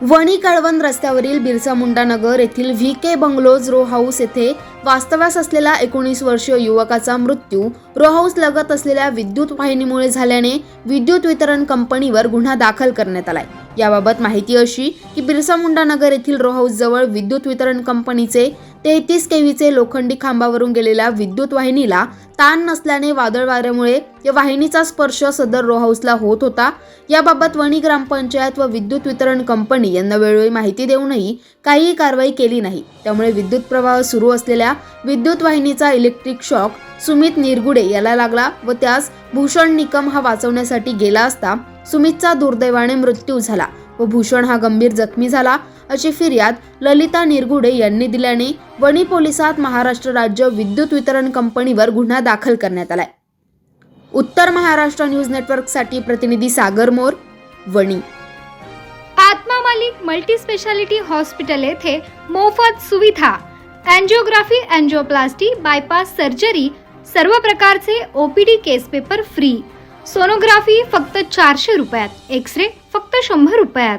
वणी कळवण रस्त्यावरील बिरसा मुंडा नगर येथील V K bungalows row house येथे वास्तव्यास असलेला एकोणीस वर्षीय युवकाचा मृत्यू रो हाऊस लगत असलेल्या विद्युत वाहिनीमुळे झाल्याने विद्युत वितरण कंपनीवर गुन्हा दाखल करण्यात आलाय. याबाबत माहिती अशी की बिरसा मुंडा नगर येथील रो हाऊस जवळ विद्युत वितरण कंपनीचे तेहतीस केवीचे लोखंडी खांबावरून गेलेल्या विद्युत वाहिनीला ताण नसल्याने वादळ वाऱ्यामुळे या वाहिनीचा स्पर्श सदर रो हाऊसला होत होता. याबाबत वणी ग्रामपंचायत व विद्युत वितरण कंपनी यांना वेळोवेळी माहिती देऊनही काहीही कारवाई केली नाही. त्यामुळे विद्युत प्रवाह सुरू असलेल्या विद्युत वाहिनीचा इलेक्ट्रिक शॉक सुमित निरगुडे याला लागला व त्यास भूषण निकम हा वाचवण्यासाठी गेला असता सुमितचा दुर्दैवाने मृत्यू झाला व भूषण हा गंभीर जखमी झाला. अशी फिर्याद ललिता निरगुडे यांनी दिल्याने वणी पोलिसात महाराष्ट्र राज्य विद्युत वितरण कंपनीवर गुन्हा दाखल करण्यात आलाय. उत्तर महाराष्ट्र न्यूज नेटवर्कसाठी प्रतिनिधी सागर मोर वणी. आत्मा मालिक मल्टी स्पेशालिटी हॉस्पिटल येथे मोफत सुविधा अँजिओग्राफी अँजिओप्लास्टी बायपास सर्जरी सर्व प्रकारचे OPD case paper free. Sonography फक्त चारशे रुपयात एक्स रे फक्त शंभर रुपयात.